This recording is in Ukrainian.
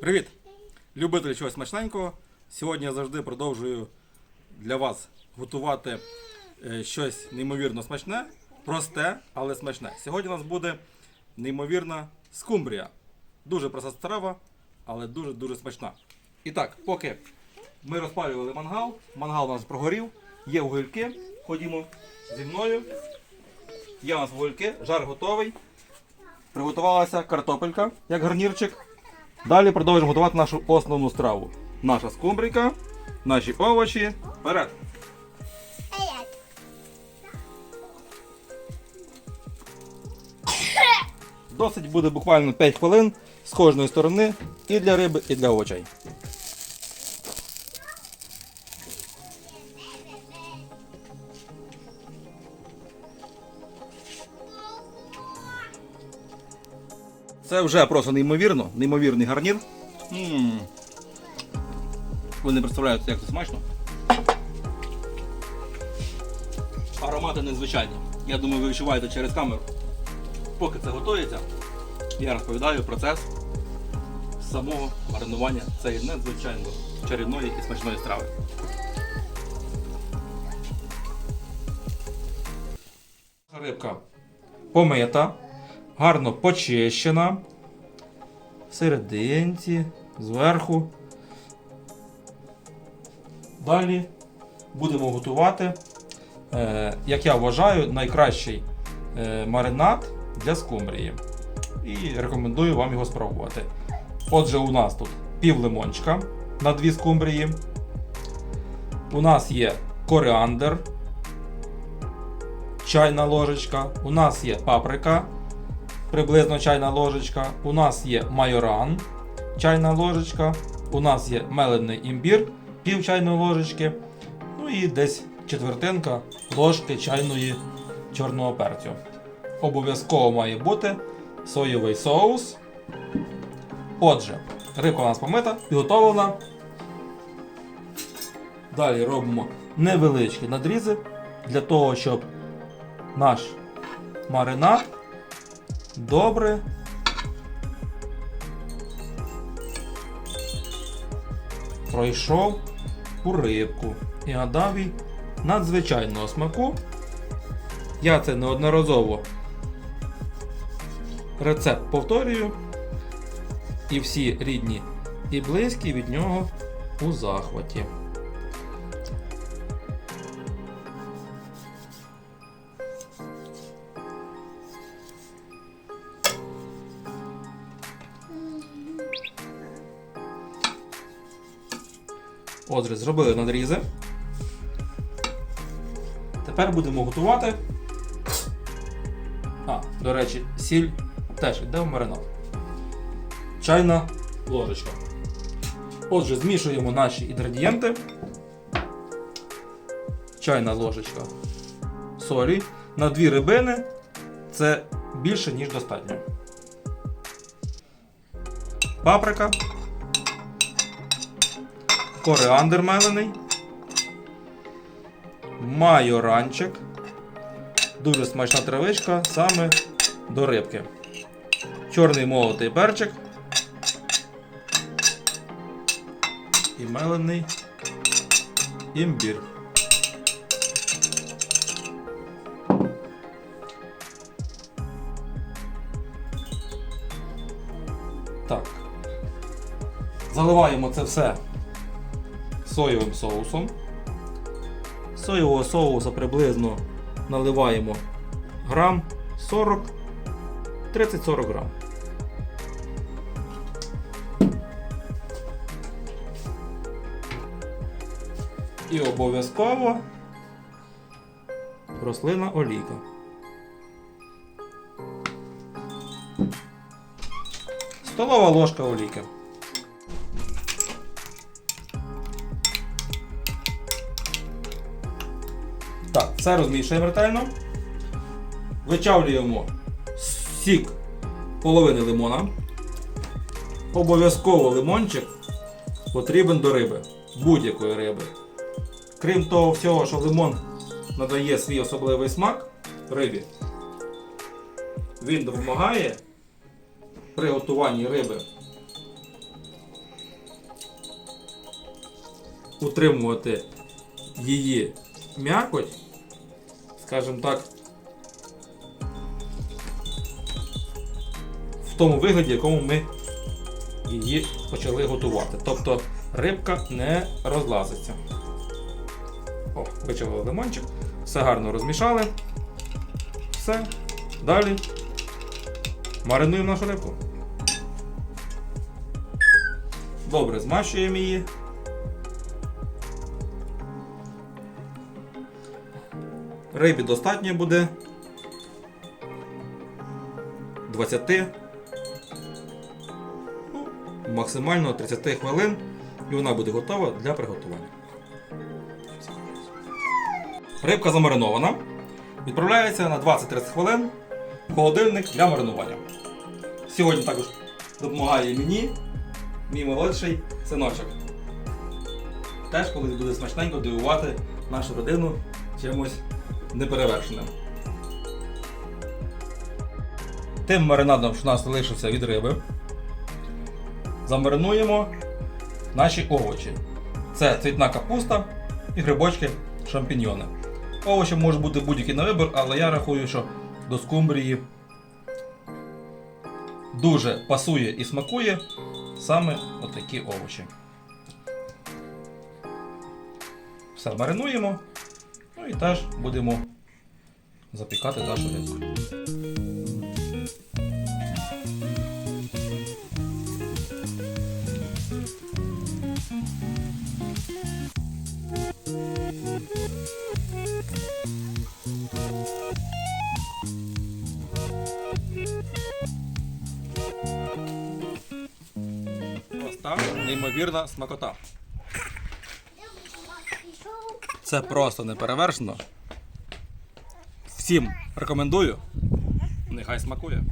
Привіт! Любителі чогось смачненького. Сьогодні я завжди продовжую для вас готувати е, щось неймовірно смачне, просте, але смачне. Сьогодні у нас буде неймовірна скумбрія. Дуже проста страва, але дуже-дуже смачна. І так, поки ми розпалювали мангал, мангал у нас прогорів, є вугільки. Ходімо зі мною. Є у нас вугільки, жар готовий. Приготувалася картопелька, як гарнірчик. Далі продовжуємо готувати нашу основну страву. Наша скумбрика, наші овочі. Вперед! Досить буде буквально 5 хвилин з кожної сторони і для риби, і для овочей. Це вже просто неймовірно, неймовірний гарнір. м Ви не представляєте, як це смачно. Аромати незвичайні. Я думаю, ви відчуваєте через камеру. Поки це готується, я розповідаю процес самого маринування цієї надзвичайно чарівної і смачної страви. Рибка помита, гарно почищена. Серединці, зверху. Далі будемо готувати, е, як я вважаю, найкращий е, маринад для скумбрії. І рекомендую вам його спробувати. Отже, у нас тут пів лимончика на дві скумбрії. У нас є коріандр, чайна ложечка. У нас є паприка, приблизно чайна ложечка. У нас є майоран, чайна ложечка. У нас є мелений імбір, пів чайної ложечки. Ну і десь четвертинка ложки чайної чорного перцю. Обов'язково має бути соєвий соус. Отже, рибка у нас помита, підготовлена. Далі робимо невеличкі надрізи для того, щоб наш маринад добре пройшов у рибку і надав їй надзвичайного смаку. Я це неодноразово рецепт повторюю. І всі рідні і близькі від нього у захваті. Отже, зробили надрізи. Тепер будемо готувати. А, до речі, сіль теж йде в маринад. Чайна ложечка. Отже, змішуємо наші інгредієнти. Чайна ложечка солі. На дві рибини це більше, ніж достатньо. Паприка. Коріандр мелений. Майоранчик. Дуже смачна травичка саме до рибки. Чорний молотий перчик. І мелений імбір. Так. Заливаємо це все соєвим соусом. Соєвого соуса приблизно наливаємо грам 40, 30-40 грам. І обов'язково рослина олійка. Столова ложка олійки. Так, все розмішуємо ретельно. Вичавлюємо сік половини лимона. Обов'язково лимончик потрібен до риби, будь-якої риби. Крім того всього, що лимон надає свій особливий смак рибі, він допомагає при готуванні риби утримувати її м'якоть скажімо так, в тому вигляді, в якому ми її почали готувати. Тобто рибка не розлазиться. О, вичавили лимончик, все гарно розмішали. Все. Далі маринуємо нашу рибку. Добре, змащуємо її. Рибі достатньо буде 20, ну, максимально 30 хвилин, і вона буде готова для приготування. Рибка замаринована. Відправляється на 20-30 хвилин в холодильник для маринування. Сьогодні також допомагає мені, мій молодший синочок. Теж колись буде смачненько дивувати нашу родину чимось неперевершеним. Тим маринадом, що у нас залишився від риби, замаринуємо наші овочі. Це цвітна капуста і грибочки шампіньйони. Овочі можуть бути будь-які на вибір, але я рахую, що до скумбрії дуже пасує і смакує саме отакі овочі. Все маринуємо. І теж будемо запікати нашу так, неймовірна смакота. Це просто неперевершено. Всім рекомендую. Нехай смакує.